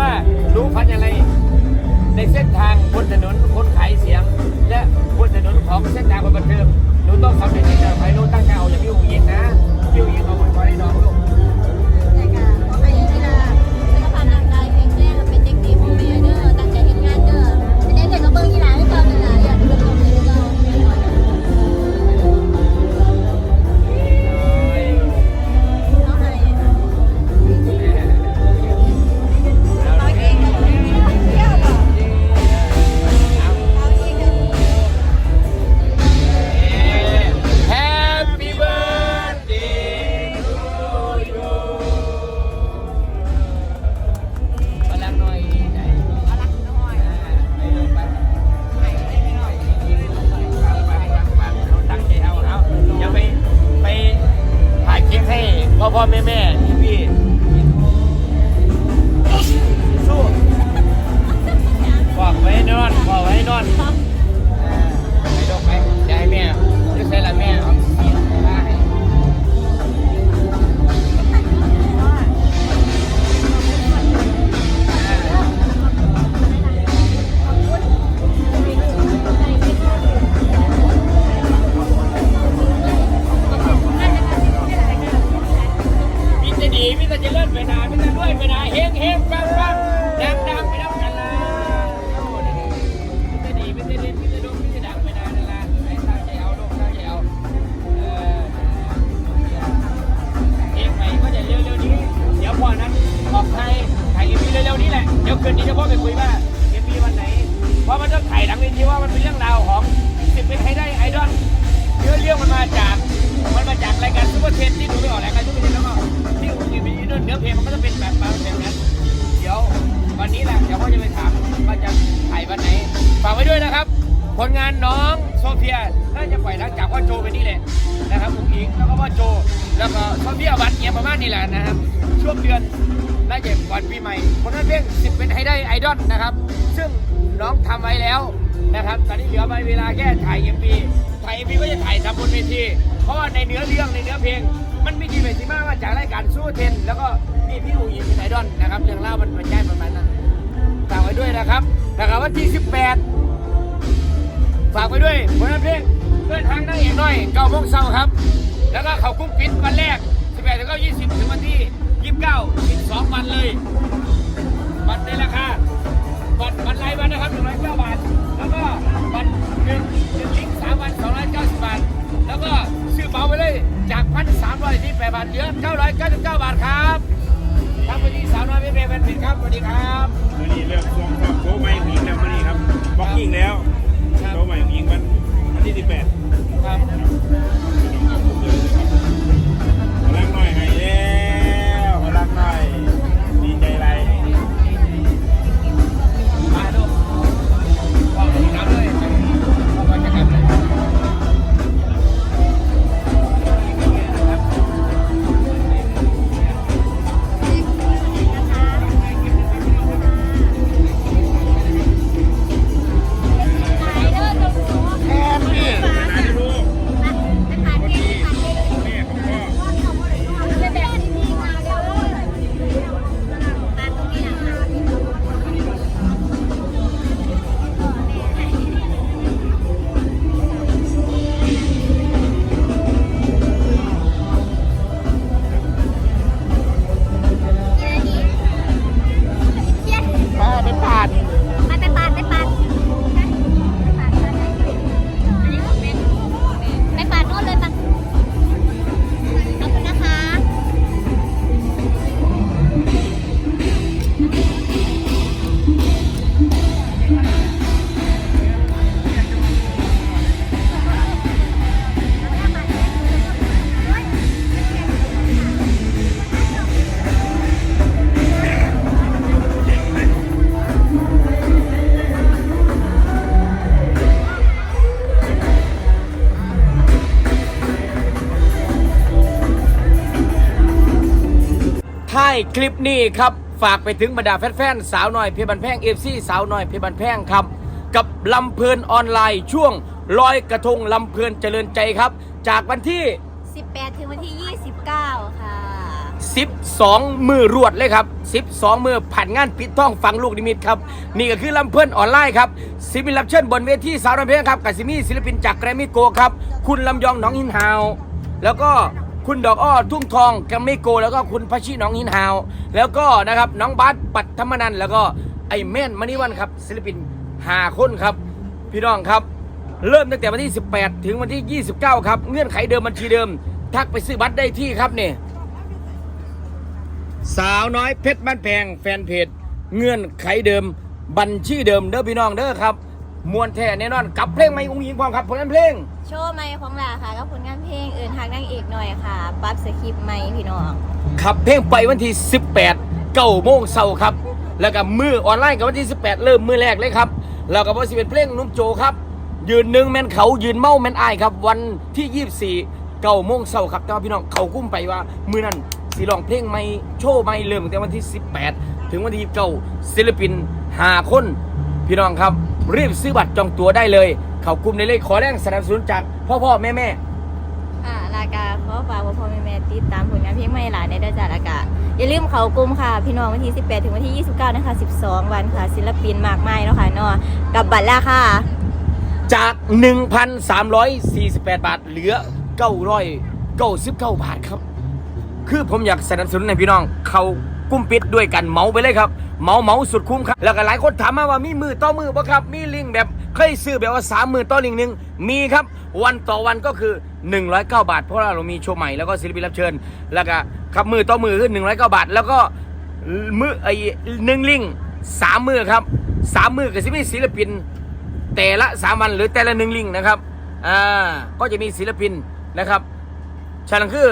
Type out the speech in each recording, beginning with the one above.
ว่ารู้พันอะไร พ่อพ่อแม่แม่พี่พี่ เวทีว่ามันเป็นเรื่องราวของสิบเป็นให้ได้ไอดอลเนื้อเรื่องมันมาจากมันมาจากรายการซูเปอร์เทนที่หนูไปออกรายการซูเปอร์เทนแล้วก็ที่อุ๋งอิงมีเนื้อเพลงมันก็จะเป็นแบบแบบนั้นเดี๋ยววันนี้แหละเดี๋ยวพ่อจะไปถามว่าจะถ่ายวันไหนฝากไว้ด้วยนะครับ ผลงานน้องโซเฟียน่าจะปล่อยหลังจากพ่อโจไปนี่แหละนะครับอุ๋งอิงแล้วก็พ่อโจ แล้วก็โซเฟียวันเงียประมาณนี้แหละนะครับช่วงเดือนน่าจะก่อนปีใหม่ผลงานเพลงสิบเป็นให้ได้ไอดอลนะครับ ซึ่งน้องทำไว้แล้ว นะครับ ตอนนี้เหลือไปเวลาแค่ถ่ายเอ็มวีถ่ายเอ็มวีก็จะถ่ายทำบนเวที เพราะว่าในเนื้อเรื่องในเนื้อเพลง มันมีทีเมติมามาจากรายการสู้เทน แล้วก็มีพี่อู๋ยิงเป็นไอดอลนะครับเรื่องเล่ามันมันแย่ประมาณนั้นฝากไว้ด้วยนะครับนะครับวันที่ 18 ฝากไว้ด้วยผลงานเพลงเพื่อนทางได้เอกน้อยเก้าโมงเช้าครับ แล้วก็เขากุ้งปิดวันแรก 18ถึง20 ถึงวันที่ 29 12วันเลย คลิปนี้ครับฝากไปถึงบรรดาแฟนๆสาวน้อยเพชรบันแพงเอฟซีสาวน้อยเพชรบันแพงครับ กับลำเพลินออนไลน์ช่วงลอยกระทงลำเพลินเจริญใจครับ จากวันที่ 18 ถึงวันที่ 29 ค่ะ 12 มือรวดเลยครับ 12 มือผ่านงานปิดท่องฟังลูกนิมิตครับ นี่ก็คือลำเพื่อนออนไลน์ครับศิลปินรับเชิญบนเวทีสาวน้ำเพลงครับกับซิมีศิลปินจากแกรมมี่โกครับคุณลำยองหน้องหินฮาว แล้วก็ คุณดอกอ้อทุ่งทองแกรมมี่โก แล้วก็คุณพัชชีน้องหินฮาว แล้วก็นะครับน้องบาสปัตธรรมนันแล้วก็ไอแม่นมณีวันครับศิลปินหาคนครับ พี่น้องครับ เริ่มตั้งแต่วันที่ 18 ถึงวันที่ 29 ครับ เงื่อนไขเดิมบัญชีเดิม ทักไปซื้อบัตรได้ที่ครับนี่สาวน้อยเพชรบ้านแพงแฟนเพจเงื่อนไขเดิมบัญชีเดิมเด้อพี่น้องเด้อครับ มวนแท้แน่นอนกับเพลงไม่อุ้งยิงความครับผลงานเพลง โชว์ไม่ของลาค่ะกับผลงานเพลงเอื่นทางนางเอกหน่อยค่ะ ปรั๊บสคริปต์ไม่พี่น้องขับเพลงไปวันที่ 18เก้าโมงเช้าครับ แล้วก็มือออนไลน์กับวันที่ 18 เริ่มมือแรกเลยครับ แล้วก็วันที่เป็นเพลงนุ่มโจครับ ยืนหนึ่งแมนเขายืนเมาแมนอายครับ วันที่ 24เก้าโมงเช้าครับแต่ว่าพี่น้องเขากุ้มไปว่า มือนั้นสีลองเพลงไม่โชว์ไม่เริ่มตั้งแต่วันที่ 18 ถึงวันที่29ศิลปิน5คน พี่น้องครับ รีบซื้อบัตรจองตั๋วได้เลย เขากลุ่มในเลขขอแรงสนับสนุนจากพ่อพ่อแม่แม่ค่ะลากาขอฝากว่าพ่อแม่แม่ติดตามผลงานเพลงไม่หลายในเดือนจาลากาอย่าลืมเขากลุ่มค่ะ พี่น้องวันที่ 18 ถึงวันที่ 29 นะคะ 12 วันค่ะ ศิลปินมากมายเนาะค่ะเนาะกับบัตรราคาจาก 1,348 บาท เหลือ 999บาทครับ คือผมอยากสนับสนุนให้พี่น้องเขา กุ้มปิดด้วยกันเมาไปเลยครับเมาเมาสุดคุ้มครับแล้วก็หลายคนถามมาว่ามีมือต่อมือปะครับ มีลิงแบบเคยซื้อแบบว่าสามมือต่อลิงหนึ่งมีครับวันต่อวันก็คือ 109 บาท เพราะว่าเรามีโชว์ใหม่แล้วก็ศิลปินรับเชิญ แล้วก็ครับมือต่อมือคือ109 บาท แล้วก็มือไอ้หนึ่งลิงสามมือครับสามมือกับศิลปินศิลปินแต่ละสามวันหรือแต่ละหนึ่งลิงนะครับอ่าก็จะมีศิลปินนะครับ ฉะนั้นคือ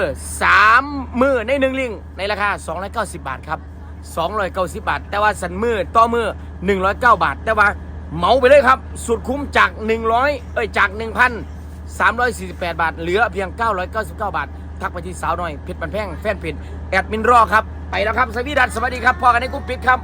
3 มือในหนึ่งลิงในราคา 290 บาทครับ 290 บาท แต่ว่าสันมือต่อมือ 109 บาท แต่ว่าเหมาไปเลยครับ สุดคุ้มจาก 100 เอ้ยจาก 1,348 บาท เหลือเพียง 999 บาท ทักไปที่สาวหน่อยเพชรบันแพงแฟนเพจแอดมินรอครับ ไปแล้วครับสวีดัสสวัสดีครับพอกันในกรุ๊ปปิดครับ